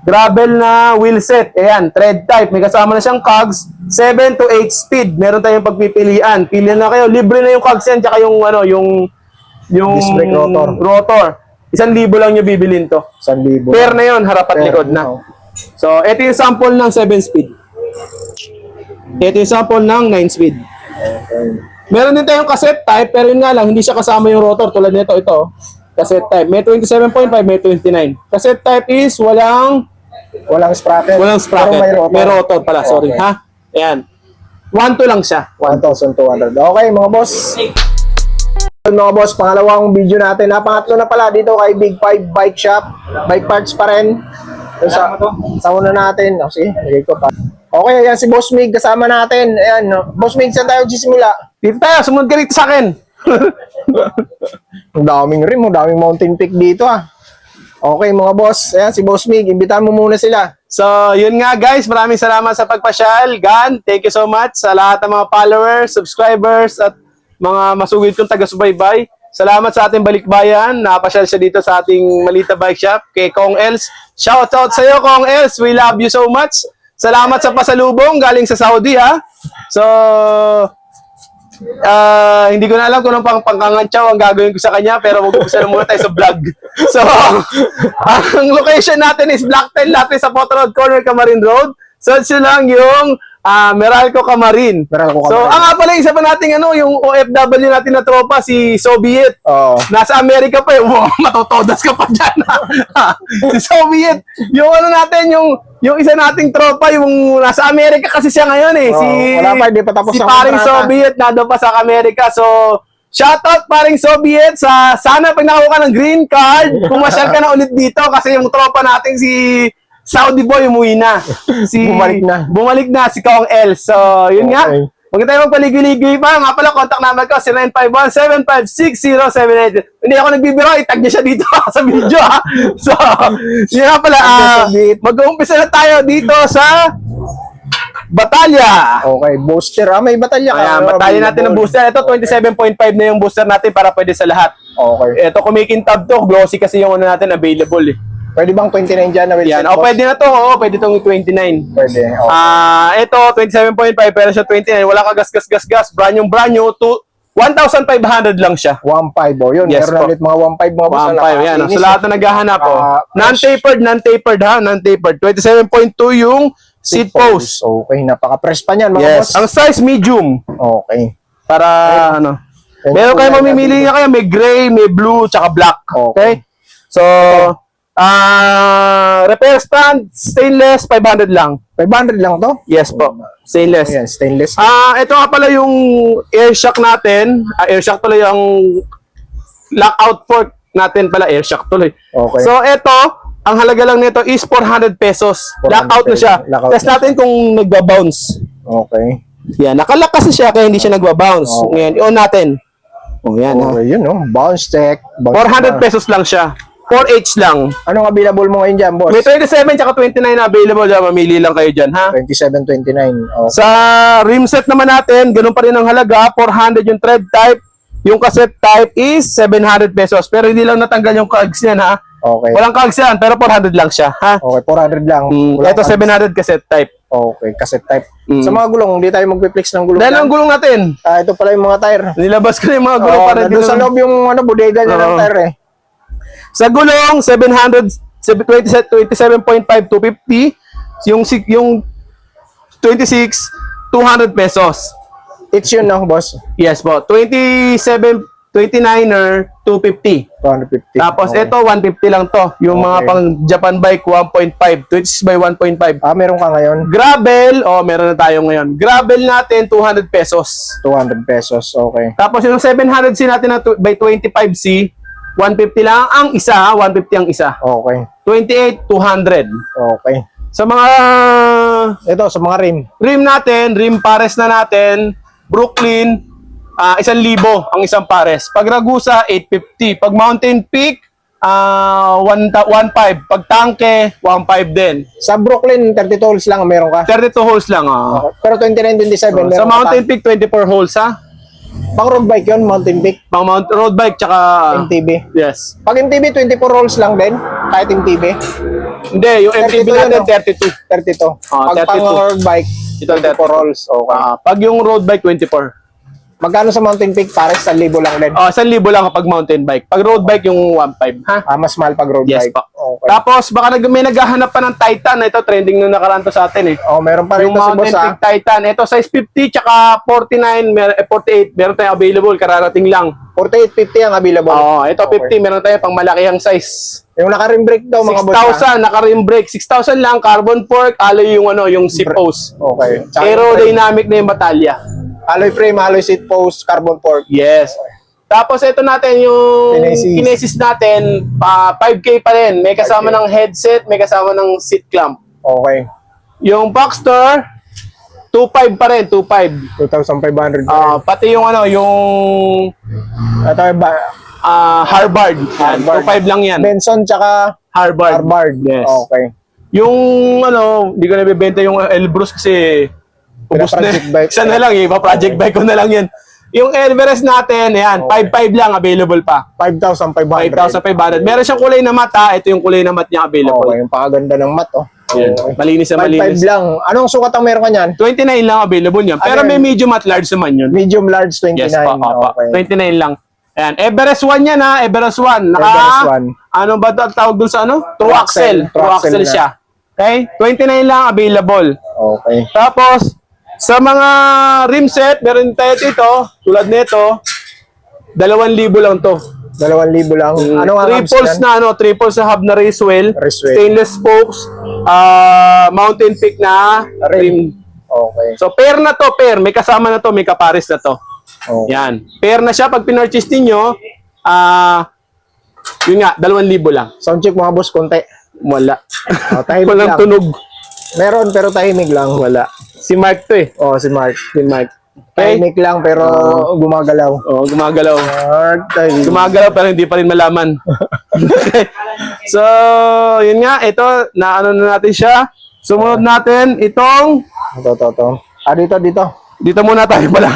Gravel na wheelset. Ayan, tread type. May kasama na siyang cogs. 7 to 8 speed. Meron tayong pagpipilian. Pili na kayo. Libre na yung cogs yan. Tsaka yung, ano, yung, yung Disc brake rotor. rotor. Isang libo lang nyo bibilin to. 1,000. Pair na yun, harap at Pair, likod na. no. So, ito yung sample ng 7 speed. Ito yung sample ng 9 speed. Okay. Meron din tayong cassette type, pero yun nga lang, hindi siya kasama yung rotor. Tulad nito, ito. Oh. Cassette type. May 27.5, may 29. Cassette type is walang Walang sprocket. walang sprocket. Pero may rotor. pala, sorry. Okay. Ha? Ayan. 1 to lang siya. 1,200. Okay, mga boss. Yun, mga boss, pangalawang video natin. Na pangatlo na pala dito kay Big Five Bike Shop. Bike parts pa rin. Yung sa, sa una natin. O, sige, lagay ko pa. Okay, ayan si Boss Mig kasama natin. Ayan, no. Boss Mig, saan tayo sisimula? Dito tayo, sumunod ka rito sa akin. Ang daming rim, ang daming mountain peak dito ah. Okay, mga boss. Ayan, si Boss Mig. Imbitahan mo muna sila. So, yun nga guys, maraming salamat sa pagpasyal. Gan, thank you so much sa lahat ng mga followers, subscribers, at mga masugid kong taga-subaybay. Salamat sa ating balikbayan. Napasyal siya dito sa ating Malita Bike Shop. Kay Kong Els. Shout out sa iyo, Kong Els. We love you so much. Salamat sa pasalubong galing sa Saudi, ha? So, ah hindi ko na alam kung anong pang pangkangantsaw ang gagawin ko sa kanya, pero mag-umpisa na muna tayo sa vlog. So, ang location natin is 10 Latte sa Port Road Corner, Camarin Road. Search nyo lang yung ah Meralco Camarin. Meralco So, Camarin. ang nga pala, isa pa nating ano, yung OFW natin na tropa, si Soviet. Oo. Nasa Amerika pa eh. Wow, matotodas ka pa dyan. si Soviet. Yung ano natin, yung yung isa nating tropa, yung nasa Amerika kasi siya ngayon eh. Si, Oo, wala pa, hindi pa tapos si paring. Soviet, nado pa sa Amerika. So, shoutout paring Soviet sa sana pag nakakuha ka ng green card, pumasyal ka na ulit dito kasi yung tropa nating si Saudi boy umuwi na. Si, Bumalik na. Bumalik na si Kong El. So, yun nga. Okay. Huwag tayo magpaligoy-ligoy pa. Nga pala, contact number ko, 0951-756-078. Hindi ako nagbibiro, itag niya siya dito sa video, ha? So, yun nga pala, Soviet. mag-uumpisa na tayo dito sa Batalya. Okay, booster. Ah, may batalya ka. Ayan, batalya natin ng booster. Ito, 27.5 na yung booster natin para pwede sa lahat. Okay. Ito, kumikintab to. Glossy kasi yung ano natin available, eh. Pwede bang 29 dyan na Yan. O, boss? pwede na to. Oo, pwede tong 29. Pwede. Okay. Ah, ito 27.5 pero siya 29. Wala ka gas gas gas gas. Brand yung brand new to 1,500 lang siya. 1.5 oh. Yun, Yes meron na po. ulit mga 1.5 mga boss. 1.5 yan. Sa lahat na naghahanap oh. Ah, Non-tapered, non-tapered ha, non-tapered. 27.2 yung seat post. Okay, napaka-press pa niyan mga Yes. boss. Ang size medium Okay. para ano. Meron kayo mamimili niya kayo, may gray, may blue, tsaka black. Okay. Okay? So, ah repair stand, stainless, 500 lang. 500 lang to? Yes po. Stainless. Ayan, stainless. Ah, ito nga pala yung air shock natin. Ah, air shock tuloy ang lockout fork natin pala air shock tuloy. Okay. So ito, ang halaga lang nito is 400 pesos. 400 Lockout na siya. pesos. Lockout Test na natin kung nagba-bounce. Okay. Yan, nakalock kasi siya kaya hindi siya nagba-bounce. Okay. Ngayon, i-on natin. Oh, yan. ha. Okay, yun no. Bounce check. Bounce 400 bar. pesos lang siya. 4H lang. Anong available mo ngayon dyan, boss? May 27 tsaka 29 na available dyan. Mamili lang kayo dyan, ha? 27, 29. Okay. Sa rim set naman natin, ganun pa rin ang halaga, 400 yung thread type. Yung cassette type is 700 pesos. Pero hindi lang natanggal yung cogs niyan ha. Okay. Walang cogs yan, pero 400 lang siya ha. Okay, 400 lang. Mm, ito ka- 700 cassette type. Okay, cassette type. Mm. Sa mga gulong, hindi tayo magpiplex ng gulong. Dahil ang gulong natin, Ah, ito pala yung mga tire. nilabas ko na yung mga gulong Oo, para nandun sa loob yung ano, bodega niya ng Oo. tire eh. Sa gulong, 700, 27.5 to 50. Yung, yung 26, 200 pesos. It's yun no, boss. Yes po. 27, 29er, 250. 250. Tapos Okay. ito 150 lang to. Yung mga Okay. pang Japan bike 1.5, 26 by 1.5. Ah, meron ka ngayon. Gravel, oh meron na tayo ngayon. Gravel natin 200 pesos. 200 pesos. Okay. Tapos yung 700C natin na by 25C, 150 lang ang isa, ha? 150 ang isa. Okay. 28 200. Okay. Sa mga Ito, sa mga rim. rim natin, rim pares na natin, Brooklyn, ah isang libo ang isang pares. Pag Ragusa, 850. Pag Mountain Peak, ah 1.5. Pag Tanke, 1.5 din. Sa Brooklyn, 32 holes lang ang meron ka. 32 holes lang. ah. Okay. Pero 29, 27, meron Sa Mountain. Peak, 24 holes ha. Pang road bike yun, Mountain Peak. Pang mount, road bike, tsaka... MTB. Yes. Pag MTB, 24 holes lang din. Kahit MTB. Hindi, yung MTB 32 natin, yun, no? 32. 32. Ah, Pag 32. pang road bike, Ito, 24 rolls. Okay. Ah, pag yung road bike, 24. Magkano sa mountain peak? Pares 1,000 lang din. Ah, 1,000 lang kapag mountain bike. Pag road bike, yung 1.5. Ha? Ah, mas mahal pag road Yes bike. pa. Okay. Tapos, baka nag may naghahanap pa ng Titan. Ito, trending nung nakaraan to sa atin eh. Oh, meron pa rin Yung to si Mountain boss ah. Peak Titan. Ito, size 50 tsaka 49, mer- eh, 48. Meron tayong available, kararating lang. 4850 ang available. Oo, ito Okay. 50, meron tayong pang malakihang size. Yung naka-rim brake daw mga boss. ah. 6,000, naka-rim brake. 6,000 lang, carbon fork, alloy yung ano, yung seat post. Okay. Aerodynamic na yung batalya. Alloy frame, alloy seat post, carbon fork. Yes. Tapos ito natin yung Kinesis. kinesis natin, pa 5K pa rin. May kasama 5K. ng headset, may kasama ng seat clamp. Okay. Yung Boxster, 2.5 pa rin, 2.5. 2,500. Ah, pati yung ano, yung Ito yung ba? ah, Harvard. Yan, Harvard. 2.5 lang yan. Benson tsaka Harvard. Harvard. Yes. Okay. Yung ano, hindi ko nabibenta yung Elbrus kasi ubos na. Bike. Isa na lang, iba project bike ko na lang yan. Yung Everest natin, ayan, Okay. 5.5 lang available pa. 5,500. 5,500. Meron siyang kulay na mata. Ito yung kulay na mat niya available. Okay, yung pakaganda ng mat, oh. Okay. Malinis na 5,500 malinis. lang. Anong sukat ang meron ka niyan? 29 lang available niyan. Pero Ano may medium at large naman yun. Medium, large, 29. Yes pa, pa. Okay. 29 lang. Ayan, Everest 1 yan ha, Everest 1. Naka, Everest 1. Ano ba ito tawag dun sa ano? True axle. True axle siya. Okay? 29 lang available. Okay. Tapos, sa mga rim set, meron tayo dito, tulad nito, 2,000 lang to. 2,000 lang. Ano nga Triples na ano, triples na hub na racewell, Racewell. stainless spokes, ah mountain peak na rim. Okay. So pair na to, pair, may kasama na to, may kapares na to. okay. Yan. Pair na siya pag pinurchase niyo, ah yun nga, 2,000 lang. Sound check mga boss, konti. Wala. Oh, tahimik Walang lang. tunog. Meron, pero tahimik lang. Wala. Si Mark to eh. Oh, si Mark. Si Mark. Okay? Tahimik lang, pero gumagalaw. Oh, gumagalaw. Mark, tahimik. Gumagalaw pero hindi pa rin malaman. okay. So, yun nga, ito, naano na natin siya. Sumunod natin itong, Ito, ito, ito. Ah, dito, dito. dito muna tayo pala.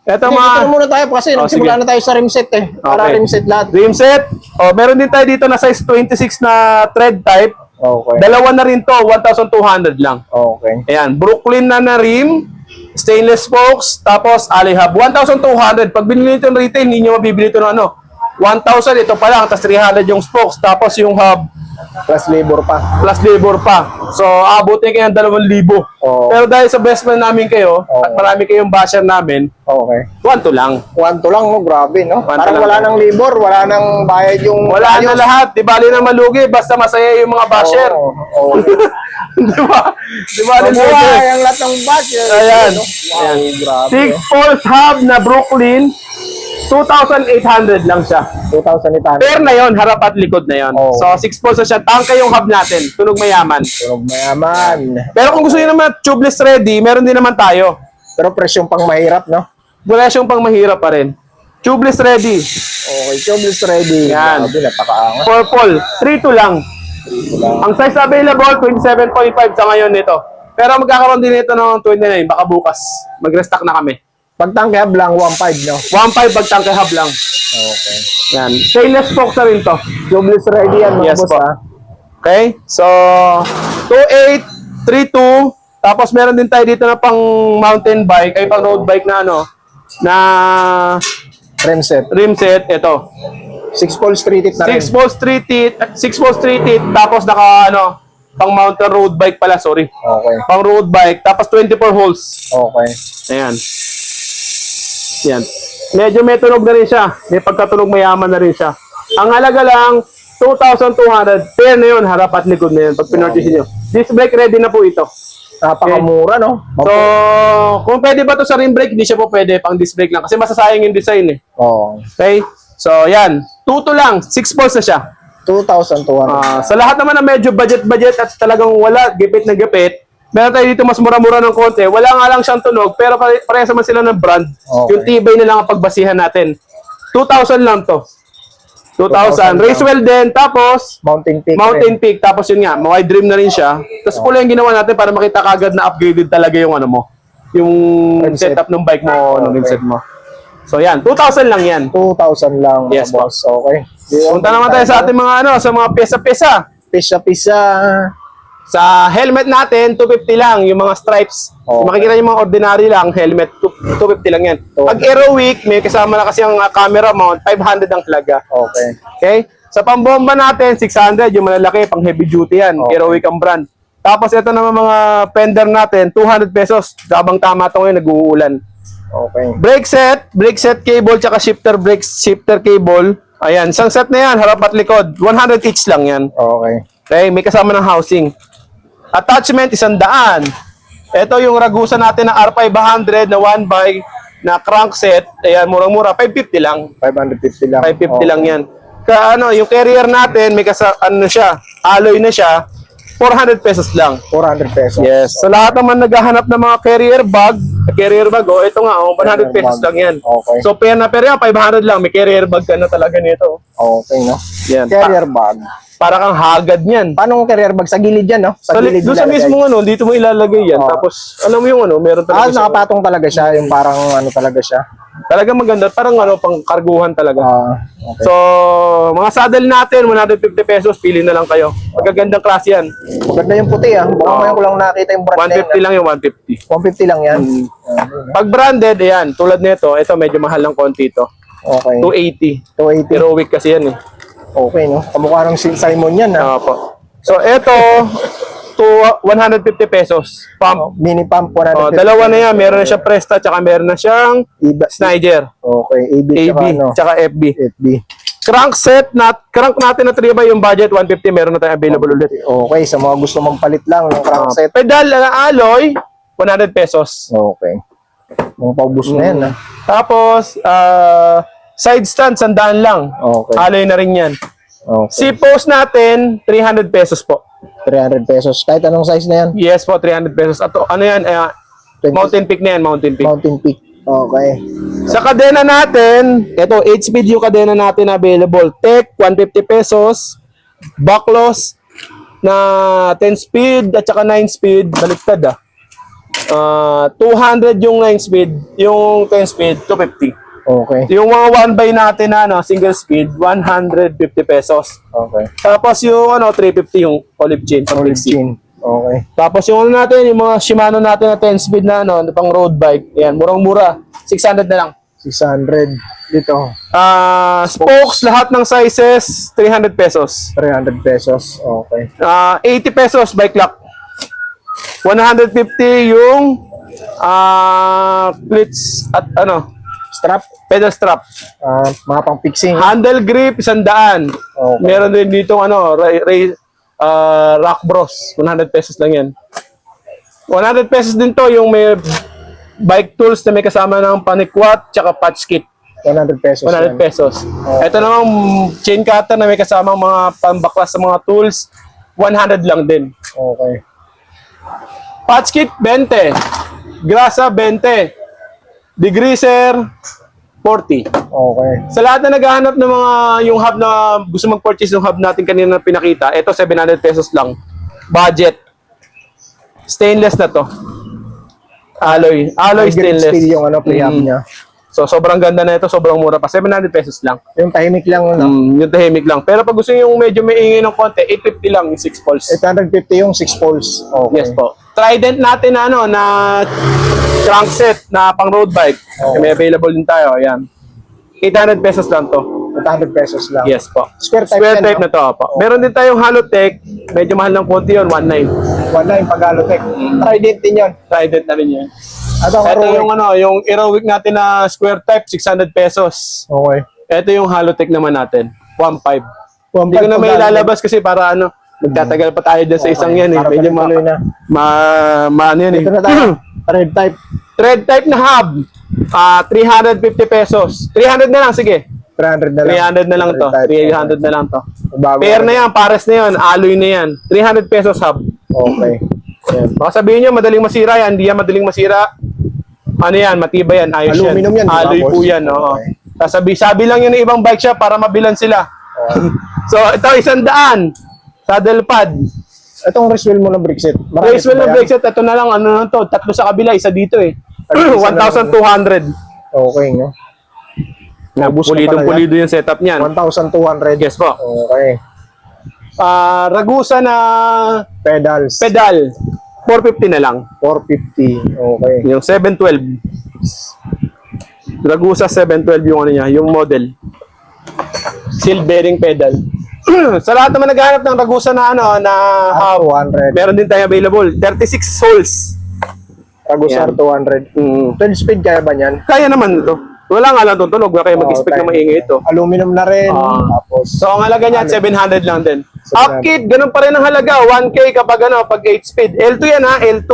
ito Dito mga muna tayo kasi Oh, nagsimula sige. na tayo sa rim set eh. Para Okay. rim set lahat. rim set. Oh, meron din tayo dito na size 26 na thread type. Okay. Dalawa na rin to, 1,200 lang. Okay. Ayan, Brooklyn na na rim, stainless spokes, tapos alloy hub. 1,200. Pag binili ito ng retail, hindi nyo mabibili ito ng ano. 1,000 ito pa lang, tapos 300 yung spokes, tapos yung hub, Plus labor pa. plus labor pa. So, abutin kayo ng 2,000. Oo. Pero dahil sa best man namin kayo, Oo. at marami kayong basher namin, Okay. 1 to lang. One to lang, no? Grabe, no? One to Parang lang. wala nang labor, wala nang bayad yung... Wala na lahat. Di bali na malugi, basta masaya yung mga basher. Oo. oo. Di ba? Di. Mabuhay ang lahat ng budget. Ayan. no? Wow, Ayan. grabe. Six poles hub na Brooklyn, 2,800 lang siya. 2,800. Pair na yon, harap at likod na yon. Oo. So, 6 poles na siya. Tangka yung hub natin. Tunog mayaman. Tunog mayaman. Pero kung gusto niyo naman tubeless ready, meron din naman tayo. Pero presyong pang mahirap, no? Wala siyang pang mahirap pa rin. Tubeless ready. Okay, tubeless ready. Yan. Grabe, napakaangat. Purple. 3-2 lang. Ang size available, 27.5 sa ngayon nito. Pero magkakaroon din ito ng 29, baka bukas. Mag-restock na kami. Pag tank hub lang, 1.5, no? 1.5 pag tangke hub lang. Okay. Yan. Stainless spokes na rin to. Tubeless ready yan, mga Yes boss, po. ha? Okay? So, 28, 32, tapos meron din tayo dito na pang mountain bike, ay pang road bike na ano, na Rim set. rim set, ito. 6 pole street it na rin. 6 balls, 3 teeth, 6 balls, 3 teeth, tapos naka ano, pang mountain road bike pala, sorry. Okay. Pang road bike, tapos 24 holes. Okay. Ayan. Yan. Medyo may tunog na rin siya. May pagkatunog mayaman na rin siya. Ang halaga lang, 2,200. Pair na yun, harap at likod na yun. Pag pinorchase nyo. Disc brake ready na po ito. Napakamura, no? So, kung pwede ba to sa rim brake, hindi siya po pwede pang disc brake lang. Kasi masasayang yung design eh. Oo. Okay? So, yan. Tuto lang. 6 balls na siya. 2,200. Ah, sa lahat naman na medyo budget-budget at talagang wala, gipit na gipit, meron tayo dito mas mura-mura ng konti. Wala nga lang siyang tunog, pero pare parehas naman sila ng brand. Okay. Yung tibay na lang ang pagbasihan natin. 2,000 lang to. 2,000 2,000. Racewell din, tapos Mountain Peak. Mountain Peak, tapos yun nga, wide dream na rin siya. Tapos pula yung ginawa natin para makita kagad na upgraded talaga yung ano mo. Yung Rim set. setup ng bike mo, ng rim Okay. set mo. So yan, 2,000 lang yan. 2,000 lang, mga Yes, boss. Okay. Punta naman tayo sa ating mga ano, sa mga pyesa-pyesa. Pisa-pisa. Sa helmet natin, 250 lang, yung mga stripes. Okay. Makikita yung mga ordinary lang, helmet, 2- 250 lang yan. Pag Aerowick, may kasama na kasi ang uh, camera mount, 500 ang talaga. Okay. Okay? Sa pambomba natin, 600, yung malalaki, pang heavy duty yan. Okay. Aerowick ang brand. Tapos ito naman mga fender natin, 200 pesos. Habang tama ito ngayon, nag-uulan. Okay. Brake set, brake set cable, tsaka shifter brake, shifter cable. Ayan, isang set na yan, harap at likod. 100 each lang yan. Okay. Okay, may kasama ng housing. Attachment, isang daan. Ito yung ragusa natin ng R500 na 1 by na crankset. Ayan, murang-mura. 550 lang. 550 lang. 550 Okay. lang yan. Ka, ano, yung carrier natin, may kasa, ano siya, alloy na siya. 400 pesos lang. 400 pesos. Yes. Sa lahat naman naghahanap ng mga carrier bag, carrier bag, oh, ito nga, oh, 100 Carrier pesos bag. lang yan. Okay. So, pair na yan, 500 lang. May carrier bag ka na talaga nito. Okay, no? Yan. Carrier bag. Para kang hagad niyan. Paano ang carrier bag? Sa gilid yan, no? Sa Sa, gilid doon sa ilalagay. mismo ano, dito mo ilalagay yan. Oo. Tapos, alam mo yung ano, meron Ah, talaga siya. nakapatong talaga siya. Yung parang ano talaga siya. Talaga maganda. Parang ano, pang karguhan talaga. Ah, okay. So, mga saddle natin, 150 pesos, pili na lang kayo. Magagandang klase yan. Maganda yung puti, ah. Baka ngayon ko lang nakita yung brand na yun, 150 lang yung 150. ah. 150 lang yan. Mm. Ah, Pag branded, ayan, tulad nito, ito medyo mahal ng konti ito. Okay. 280. 280. Heroic kasi yan eh. Okay, no? Kamukha ng Sil Simon yan, ah. Opo. So, ito, to 150 pesos. Pump. Mini pump, Oh, 150. dalawa na yan. Meron na siyang Presta, tsaka meron na siyang Iba, Snyder. okay, AB, AB, tsaka ano, tsaka FB. FB. Crank set, nat, crank natin na 3 by yung budget, 150, meron na tayong available ulit. Okay, sa mga gusto magpalit lang ng Ah, crankset. pedal na alloy, 100 pesos. Okay. Mga paubos na yan, ah. Tapos, ah, side stand, sandaan lang. Okay. Alloy na rin yan. Okay. C-post natin, 300 pesos po. 300 pesos. Kahit anong size na yan. Yes po, 300 pesos. At ano yan, ah, 20 mountain peak na yan, mountain peak. Mountain Peak. Okay. Sa kadena natin, ito, 8 speed yung kadena natin available. Tech, 150 pesos. Backless na 10 speed at saka 9 speed. Baliktad ah. Ah, 200 yung 9 speed, yung 10 speed, 250. Okay. Yung mga 1 by natin na ano, single speed, 150 pesos. Okay. Tapos yung ano, 350 yung olive chain. pang Olive fixie. chin. Okay. Tapos yung ano natin, yung mga Shimano natin na 10 speed na ano, pang road bike. Yan, murang-mura. 600 na lang. 600 dito. Ah, spokes, lahat ng sizes, 300 pesos. 300 pesos. Okay. Ah, 80 pesos bike lock. 150 yung ah cleats at ano, Strap. pedal strap. ah mga pang fixing. Handle grip, 100. Okay. Meron din dito ano, ray, ray, ah, Rock Bros, 100 pesos lang yan. 100 pesos din to yung may bike tools na may kasama ng panikwat tsaka patch kit. 100 pesos. 100 yan. pesos. Ito namang chain cutter na may kasamang mga pambaklas sa mga tools, 100 lang din. Okay. Patch kit, 20. Grasa, 20. Degreaser, 40. Okay. Sa lahat na naghahanap ng mga yung hub na gusto mag-purchase ng hub natin kanina na pinakita, ito 700 pesos lang. Budget. Stainless na to. Alloy. Alloy Green stainless. steel yung ano, pre-hub Mm. niya. So sobrang ganda na ito, sobrang mura pa. 700 pesos lang. Yung tahimik lang, no? Mm, yung tahimik lang. Pero pag gusto nyo yung medyo may ingay ng konti, 850 lang yung 6 poles. 850 yung 6 poles. Okay. Yes po. Trident natin na ano na crankset na pang road bike. Oo. May available din tayo. Ayan. 800 pesos lang to. 800 pesos lang. Yes po. Square type Square type no? na to po. Meron din tayong Halotech. Medyo mahal ng konti yun, 1.9. Wala yung Pagalotech. Trident din yun. Trident na rin yun. At ang Ito Heroic. yung ano, yung Aerowick natin na square type, 600 pesos. Okay. Ito yung Halotech naman natin, 1.5. One Hindi ko na may ilalabas kasi para ano, magtatagal pa tayo dyan sa isang yan eh. Para Medyo ma, tuloy na. ma, ma, ano yan eh. Ito na tayo. Thread type. Thread type na hub, ah 350 pesos. 300 na lang, sige. 300 na lang. 300 na lang to. Thread type. 300 na lang to. Bago Pair na yan, pares na yan, alloy na yan. 300 pesos hub. Okay. Yan. Baka sabihin nyo, madaling masira yan. Hindi yan madaling masira. Ano yan, matibay yan, ayos Aluminum yan, di ba, Alloy boss? po yan, oo. Okay. Sasabi, sabi lang yun ng ibang bike shop para mabilan sila. So, ito, isang daan. Saddle pad. Itong race wheel mo ng brake set. Marami Race wheel yan? brake set, ito na lang, ano na to, tatlo sa kabila, isa dito eh. Isa na lang. 1,200. Okay, no? Na yan. Pulidong pulido yung setup niyan. 1,200. Yes po. Okay. Ah, Ragusa na Pedals. pedal, 450 na lang. 450. Okay. Yung 712. Ragusa 712 yung ano niya, yung model. Seal bearing pedal. Sa lahat naman naghahanap ng Ragusa na ano, na hub, 200. meron din tayo available. 36 holes. Ragusar Yan. 200. Mm. 12 speed kaya ba niyan? Kaya naman ito. Wala nga lang itong tunog, kaya mag-expect na maingay ito. Aluminum na rin. Ah. Tapos, So, ang halaga niya, 700 lang din. 700. Upkit, ganun pa rin ang halaga. 1K kapag ano, pag 8 speed. L2 yan ha, L2.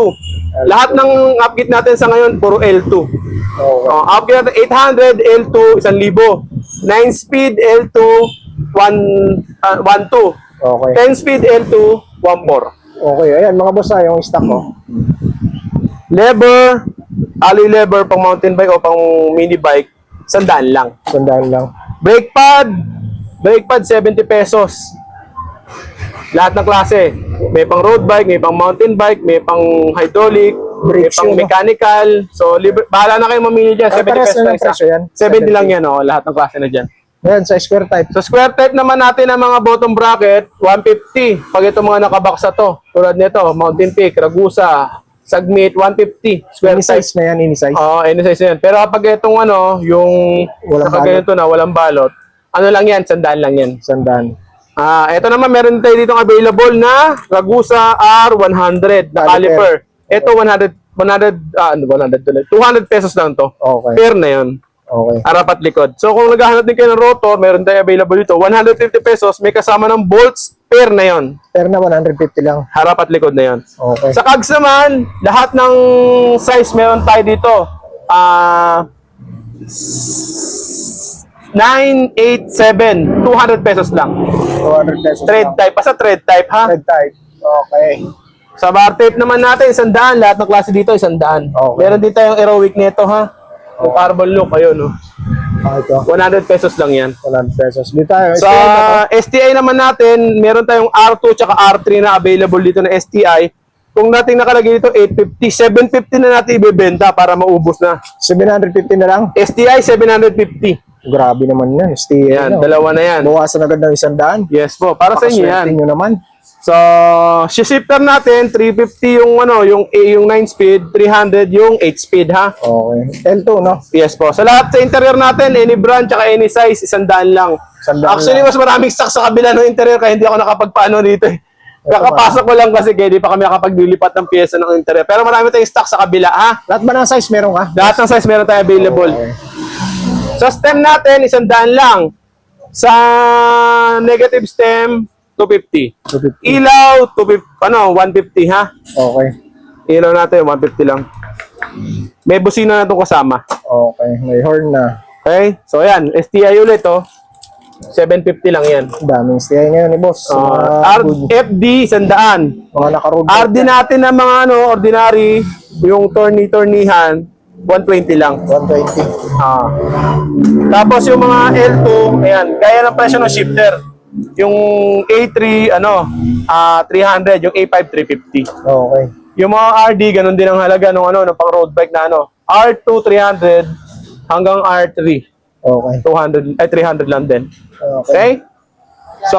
Lahat ng upkit natin sa ngayon, puro L2. okay. Oh, upkit natin, 800, L2, 1,000. 9 speed, L2, 1, uh, 1,2. Okay. 10 speed, L2, 1,4. Okay. Ayan, mga boss, ah, yung stock ko. Lever, alloy lever pang mountain bike o pang mini bike, sandaan lang. Sandaan lang. Brake pad, brake pad 70 pesos. Lahat ng klase. May pang road bike, may pang mountain bike, may pang hydraulic, may Brakes pang no? mechanical. So, libre, bahala na kayo mamili dyan. Ah, 70 parehas pesos na lang ng isa. presyo yan? 70 lang 70. yan, oh, lahat ng klase na dyan. Ayan, sa square type. Sa square type naman natin ang mga bottom bracket, 150. Pag ito mga nakabaksa to, tulad nito, Mountain Peak, Ragusa, Sagmit, 150. Square Any type. size na yan, any size. Oo, any size yan. Pero kapag itong ano, yung Walang nakaganito na, walang balot, ano lang yan, sandaan lang yan. Sandaan. Ah, ito naman meron tayo dito available na Ragusa R100 na caliper. Ito 100 100 ah, ano 100 tuloy. 200 pesos lang to. Okay. Pair na 'yon. Okay. Harap at likod. So kung naghahanap din kayo ng rotor, meron tayo available dito. 150 pesos, may kasama ng bolts, pair na 'yon. Pero na 150 lang. Harap at likod na 'yon. Okay. Sa Kags naman, lahat ng size meron tayo dito. Ah 987, 200 pesos lang. 200 pesos Thread lang. type, basta thread type ha. Thread type. Okay. Sa bar tape naman natin, isandaan. Lahat ng klase dito, isandaan. Okay. Meron din tayong aerowick nito ha. Yung carbon look, ayun no. Ah, ito. 100 pesos lang yan. 100 pesos. Dito tayo. Sa STI naman natin, meron tayong R2 tsaka R3 na available dito na STI. Kung nating nakalagay dito 850, 750 na natin ibebenta para maubos na. 750 na lang. STI 750. Grabe naman yan. Stay Yan, ano. dalawa na yan. Bawasan agad ng isang daan. Yes po, para sa inyo yan. nyo naman. So, shifter natin 350 yung ano, yung A yung 9 speed, 300 yung 8 speed ha. Okay. L2, no? Yes po. Sa lahat sa interior natin, any brand tsaka any size, isandaan lang. Isandaan Actually, lang. mas maraming stock sa kabila ng interior kaya hindi ako nakapagpaano dito eh. Kakapasok ko lang kasi kaya di pa kami nakapaglilipat ng pyesa ng interior. Pero marami tayong stock sa kabila ha. Lahat ba ng size meron ka? Lahat ng size meron tayo available. Okay. Sa stem natin, isandaan lang. Sa negative stem, 250. 250. Ilaw, 250, ano, 150 ha. Okay. Ilaw natin, 150 lang. May busina na itong kasama. Okay. May horn na. Okay? So, ayan. STI ulit, oh. 750 lang yan. Daming stay ngayon ni boss. Sa mga, Uh, good- FD, sandaan. mga naka-road. RD natin ng mga ano, ordinary, yung torni-tornihan, 120 lang. 120. Ah. Tapos yung mga L2, ayan, gaya ng presyo ng shifter. Yung A3, ano, ah 300, yung A5, 350. Okay. Yung mga RD, ganun din ang halaga ng ano, ng pang road bike na ano. R2, 300, hanggang R3, Okay. 200, ay 300 lang din. Okay. Okay? So,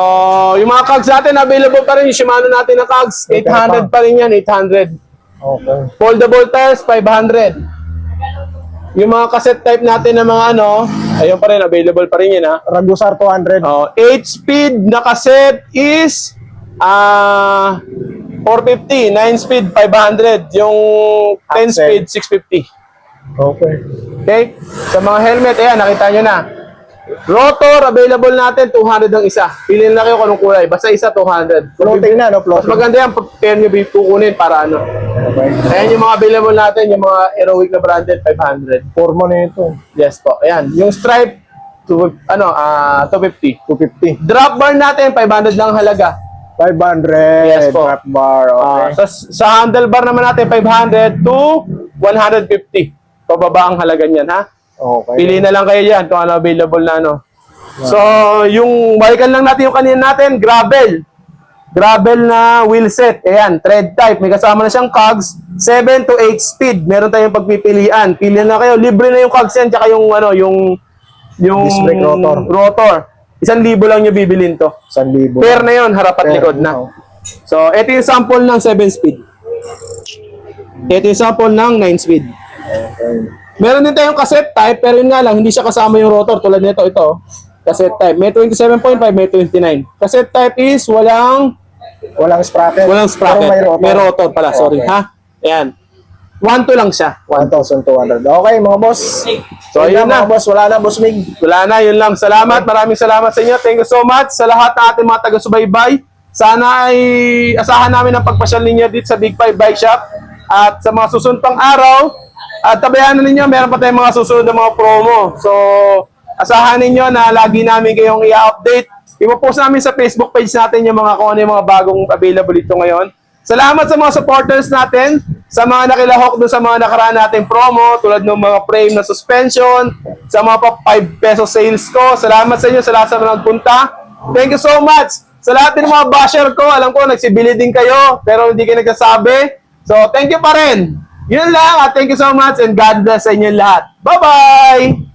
yung mga cogs natin, available pa rin. Yung Shimano natin na cogs, 800 pa rin yan, 800. Okay. Foldable tires, 500. Yung mga cassette type natin na mga ano, ayun pa rin, available pa rin yan ha. Ragusar 200. Oh, 8 speed na cassette is ah 450, 9 speed 500, yung 10 Axle. speed 650. Okay. Okay? Sa mga helmet, ayan, nakita nyo na. Rotor, available natin, 200 ang isa. Piliin lang kayo kung anong kulay. Basta isa, 200. Floating na, no? Mas Floating. maganda yan, pair nyo kukunin para ano. Okay. Ayan yung mga available natin, yung mga Aerowick na branded, 500. Forma na ito. Yes po. Ayan. Yung stripe, to, ano, ah 250. 250. Drop bar natin, 500 lang halaga. 500. Yes po. Drop bar. Ah, Okay. sa, sa handlebar naman natin, 500 to 150. Pababa ang halaga niyan, ha? Okay. Pili na lang kayo dyan kung ano available na ano. So, yung balikan lang natin yung kanina natin, gravel. Gravel na wheel set. Ayan, tread type. May kasama na siyang cogs. 7 to 8 speed. Meron tayong pagpipilian. Pili na kayo. Libre na yung cogs yan. Tsaka yung ano, yung yung Disc brake rotor. rotor. Isang libo lang nyo bibilin to. 1,000. Pair na yun, harap at likod na. So, ito yung sample ng 7 speed. Ito yung sample ng 9 speed. Okay. Meron din tayong cassette type, pero yun nga lang, hindi siya kasama yung rotor tulad nito, ito. Cassette type. May 27.5, may 29. Cassette type is walang Walang sprocket. walang sprocket. Pero May rotor, pala, sorry. Okay. Ha? Ayan. 1 to lang siya. 1,200. Okay, mga boss. So, Yun ayun na, na. mga boss. Wala na, boss Mig. Wala na, yun lang. Salamat. Maraming salamat sa inyo. Thank you so much sa lahat ng ating mga taga-subaybay. Sana ay asahan namin ang pagpasyal ninyo dito sa Big Five Bike Shop. At sa mga susunod pang araw, at tabayanan ninyo, meron pa tayong mga susunod na mga promo. So, asahan ninyo na lagi namin kayong i-update. Ipopost namin sa Facebook page natin yung mga kung ano yung mga bagong available dito ngayon. Salamat sa mga supporters natin, sa mga nakilahok doon sa mga nakaraan nating promo, tulad ng mga frame na suspension, sa mga pa 5 peso sales ko. Salamat sa inyo, sa lahat sa mga nagpunta. Thank you so much. Sa lahat ng mga basher ko, alam ko nagsibili din kayo, pero hindi kayo nagsasabi. So, thank you pa rin. Yun lang, at thank you so much, and God bless sa inyo lahat. Bye-bye!